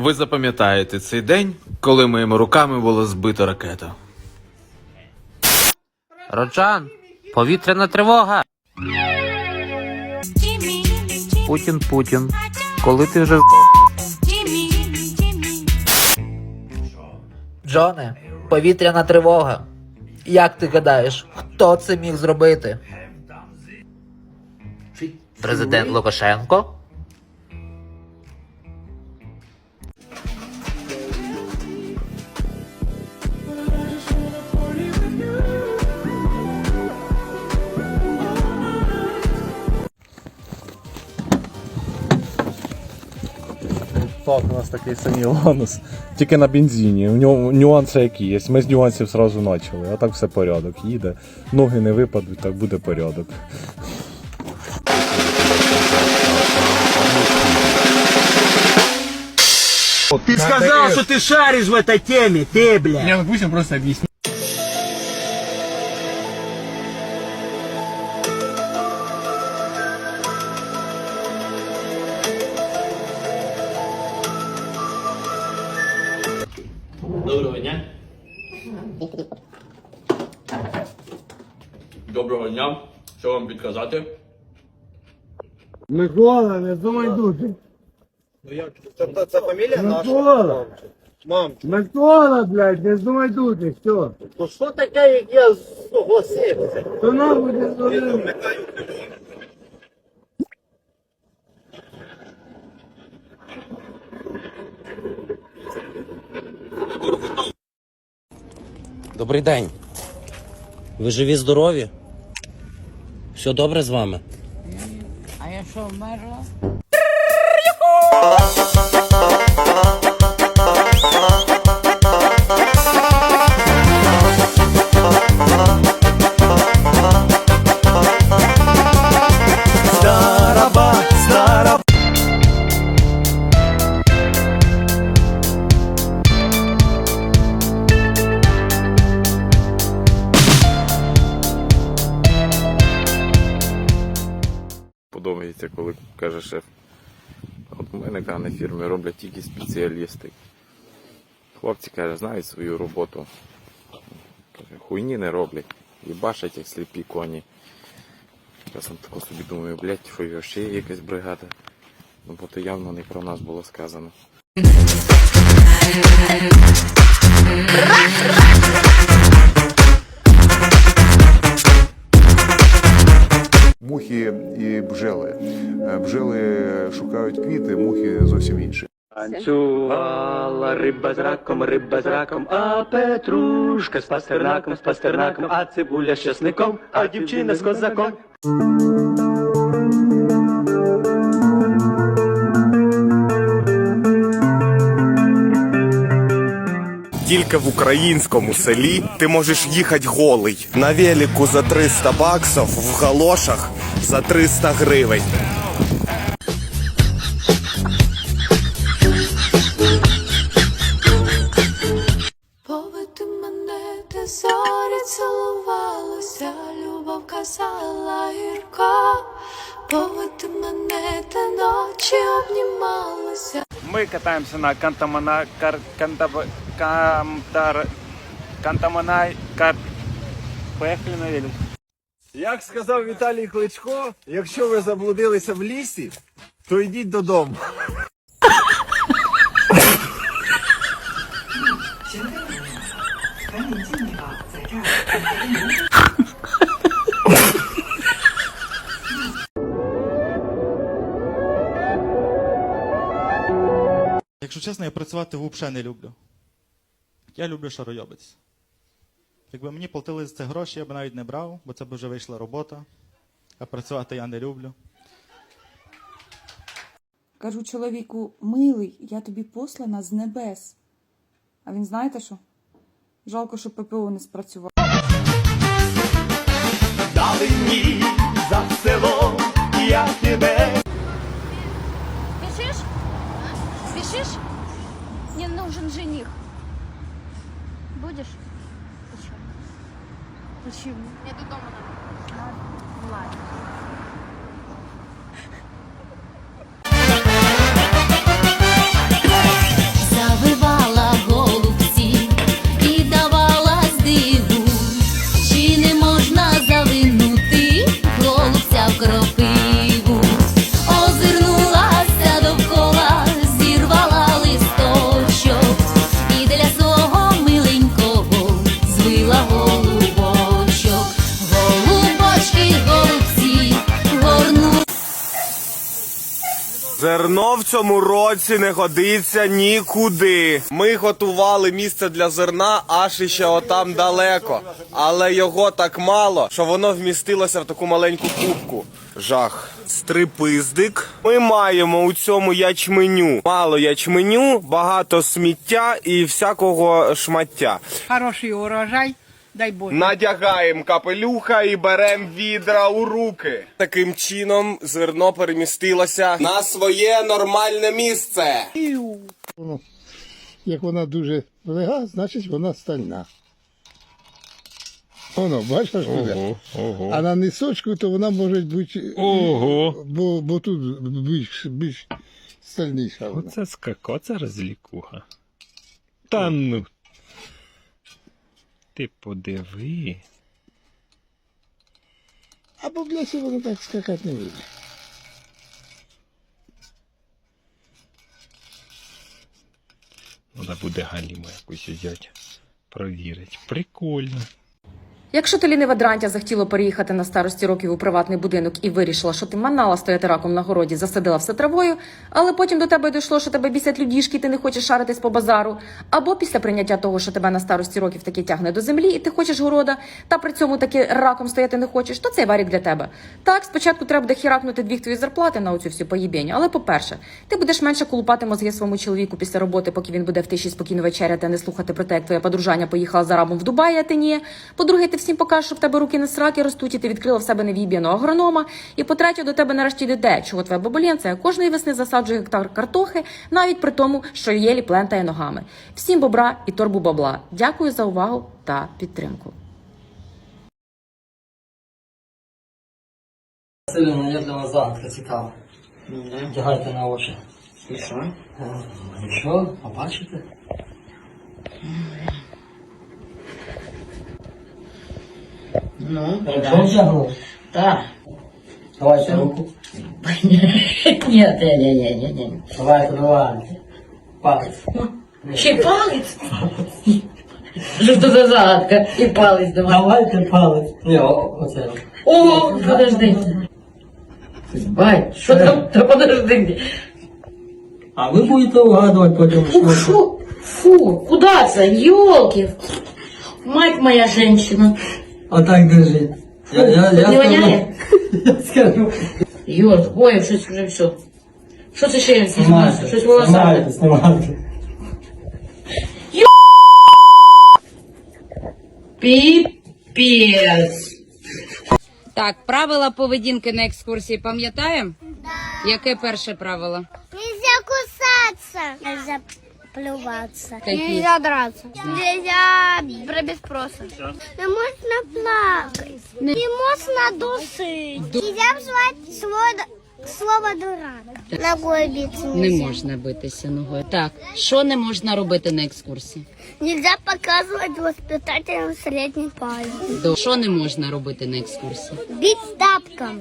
Ви запам'ятаєте цей день, коли моїми руками було збито ракету. Роджан, повітряна тривога. Путін, Путін. Коли ти вже Джоне, повітряна тривога. Як ти гадаєш, хто це міг зробити? Президент Лукашенко? Так, у нас такий самий Ланус, тільки на бензині. У нього нюанси які є. Ми з нюансів зразу почали, а так все порядок. Їде, ноги не випадуть, так буде порядок. Ты сказал, что ты шаришь в этой теме, ты, бля. Я пусть он просто объяснит. Доброго дня. Що вам підказати? Микола, не думай дуже. Ну як? Це, це фамілія наша? Микола. Мам. Микола, блядь, не думай дуже, все. Ну що таке, як я согласився? То нам буде зробити. Добрий день. Ви живі, здорові? Все добре з вами? А я що, вмерла? Коли каже шеф. От у мене на фірмі роблять тільки спеціалісти. Хлопці каже, знають свою роботу. Каже, хуйні не роблять. І бачать, як сліпі коні. Часом тако собі думаю, блядь, що ще є якась бригада. Ну, бо то явно не про нас було сказано. Шукають квіти, мухи зовсім інші. Танцювала риба з раком, риба з раком, а петрушка з пастернаком, з пастернаком, а цибуля з часником, а дівчина з козаком. Тільки в українському селі ти можеш їхати голий на велику за 300 баксів, в галошах за 300 гривень. Обнімалися. Ми катаємося на кантамана... Кар... Кантаб... Камтар... Кантаманай... Кар... Поехали на велик. Як сказав Віталій Кличко, якщо ви заблудилися в лісі, то йдіть додому. Якщо чесно, я працювати взагалі не люблю. Я люблю шаройобець. Якби мені платили за це гроші, я б навіть не брав, бо це б вже вийшла робота. А працювати я не люблю. Кажу чоловіку, милий, я тобі послана з небес. А він знаєте що? Жалко, що ППО не спрацював. Далині за селом я тебе. Спешишь? Мне нужен жених. Будешь? Почему? Почему? Мне тут дома надо. Ладно. Зерно в цьому році не годиться нікуди. Ми готували місце для зерна аж іще отам далеко. Але його так мало, що воно вмістилося в таку маленьку кубку. Жах. Стрипиздик. Ми маємо у цьому ячменю. Мало ячменю, багато сміття і всякого шмаття. Хороший урожай, дай Боже. Надягаємо капелюха і беремо відра у руки. Таким чином зерно перемістилося на своє нормальне місце. Як вона дуже лега, значить вона стальна. Воно, бачиш, ого, ого. а на нисочку то вона може бути. Ого. Бо, бо тут більш, більш стальніша. Вона. Оце скако, це розлікуха. Та ну. Ти подиви. Або в лісі воно так скакати не буде. Треба буде галіму якусь взяти. Провірить. Прикольно. Якщо ти лінива дрантя захотіла переїхати на старості років у приватний будинок і вирішила, що ти манала стояти раком на городі, засадила все травою, але потім до тебе дійшло, що тебе бісять людішки, і ти не хочеш шаритись по базару, або після прийняття того, що тебе на старості років таки тягне до землі, і ти хочеш города, та при цьому таки раком стояти не хочеш, то цей варік для тебе. Так, спочатку треба буде хіракнути дві твої зарплати на оцю всю поїбіню, але по-перше, ти будеш менше колупати мозги своєму чоловіку після роботи, поки він буде в тиші спокійно вечеряти, а не слухати про те, як твоя подружання поїхала за рабом в Дубай, а ти ні. По-друге, ти всім покажеш, що в тебе руки не сраки ростуть, і ти відкрила в себе невіб'яного агронома. І по-третє, до тебе нарешті йде чого твоя бабулєнця кожної весни засаджує гектар картохи, навіть при тому, що єлі плентає ногами. Всім бобра і торбу бабла. Дякую за увагу та підтримку. Сильно я для вас загадка цікава. Вдягайте на очі. І що? Що? Побачите? Ну, Що вдягнув? Так. Давайте руку. Ні, ні, ні, ні, ні, ні. Давайте, давайте. Палець. Ще палець? Що це за загадка? І палець давай. Давайте палець. Ні, о- оце. О, подожди. Бать, що там? Та подожди. А ви будете угадувати потім. Фу, фу, куда це? Ёлки. Мать моя женщина. А так держи. Я, я, я Не воняє? Скажу. Йор, ой, щось вже все. Що це ще? Знімайте, щось волосате. Знімайте, Піпець. Так, правила поведінки на екскурсії пам'ятаємо? Да. Яке перше правило? Нельзя кусаться. Нельзя плюваться. Какие? Нельзя драться. Нельзя без спроса. Не можна плакать. Не можна дусить. Нельзя вживати слово, слово дурак. Ногой биться Не можна битися ногою. Так, що не можна робити на екскурсії? Нельзя показывать воспитателям средний палец. До що не можна робити на екскурсії? Бить тапком.